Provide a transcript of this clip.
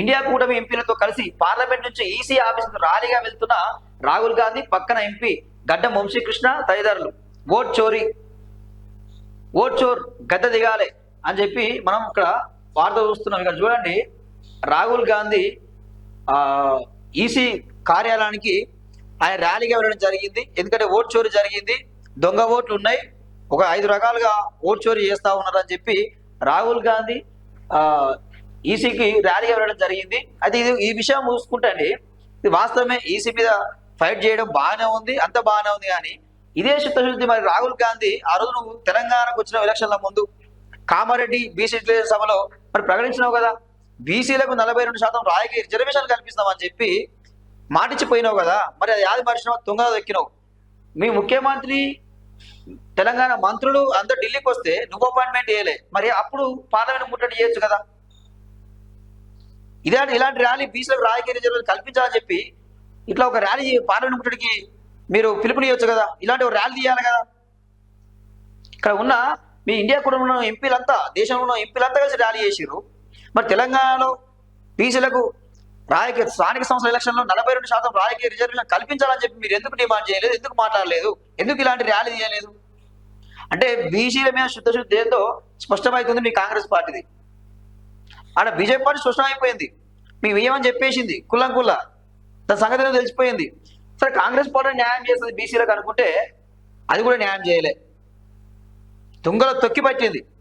India కూటమి ఎంపీలతో కలిసి parliament నుంచి ఈసీ ఆఫీస్ ర్యాలీగా వెళ్తున్న రాహుల్ గాంధీ పక్కన ఎంపీ గడ్డం వంశీకృష్ణ తదితరులు. ఓట్ చోరీ. ఓట్ చోర్ గద్ద దిగాలే అని చెప్పి మనం ఇక్కడ వార్త చూస్తున్నాం. ఇక్కడ చూడండి. రాహుల్ గాంధీ ఈసీ కార్యాలయానికి ఆయన ర్యాలీగా వెళ్ళడం జరిగింది. ఎందుకంటే ఓట్ చోరీ జరిగింది. దొంగ ఓట్లు ఉన్నాయి. ఒక ఐదు రకాలుగా ఓట్ చోరీ చేస్తా ఉన్నారని చెప్పి రాహుల్ గాంధీ ఈసీకి ర్యాలీ వెళ్ళడం జరిగింది. అది ఇది ఈ విషయం చూసుకుంటే ఇది వాస్తవమే ఈసీ మీద ఫైట్ చేయడం బాగానే ఉంది అంత బాగానే ఉంది కానీ ఇదే చిత్తశుద్ధి మరి రాహుల్ గాంధీ ఆ రోజు నువ్వు తెలంగాణకు వచ్చిన ఎలక్షన్ల ముందు కామారెడ్డి బీసీ సభలో మరి ప్రకటించినావు కదా బీసీలకు నలభై రెండు శాతం రాయకి రిజర్వేషన్ కల్పిస్తామని చెప్పి మాటిచ్చిపోయినావు కదా మరి అది యాది పరిశ్రమ తుంగలో దొక్కినావు మీ ముఖ్యమంత్రి తెలంగాణ మంత్రులు అందరు ఢిల్లీకి వస్తే నువ్వు అపాయింట్మెంట్ చేయలే మరి అప్పుడు పార్లమెంట్ ముట్టడి చేయొచ్చు కదా. ఇలాంటి ఇలాంటి ర్యాలీ బీసీలకు రాజకీయ రిజర్వేషన్ కల్పించాలని చెప్పి ఇట్లా ఒక ర్యాలీ పార్లమెంట్ మీరు పిలుపునియొచ్చు కదా? ఇలాంటి ఒక ర్యాలీ తీయాలి కదా? ఇక్కడ ఉన్న మీ ఇండియా కుటుంబంలో ఎంపీలంతా దేశంలో ఉన్న ఎంపీలంతా కలిసి ర్యాలీ చేసిర్రు. మరి తెలంగాణలో బీసీలకు రాజకీయ స్థానిక సంస్థల ఎలక్షన్లో నలభై రెండు శాతం రాజకీయ రిజర్వేషన్ కల్పించాలని చెప్పి మీరు ఎందుకు డిమాండ్ చేయలేదు? ఎందుకు మాట్లాడలేదు? ఎందుకు ఇలాంటి ర్యాలీ చేయలేదు అంటే బీసీల మీద శుద్ధశుద్ధి ఏందో స్పష్టమవుతుంది మీ కాంగ్రెస్ పార్టీది. ఆడ బీజేపీ పార్టీ స్పష్టం అయిపోయింది. మీ ఏమని చెప్పేసింది. కుల్లం కుల్ల. దాని సంగతి తెలిసిపోయింది. సరే కాంగ్రెస్ పార్టీ న్యాయం చేస్తుంది బీసీలకు అనుకుంటే అది కూడా న్యాయం చేయలే. తుంగలో తొక్కి పట్టింది.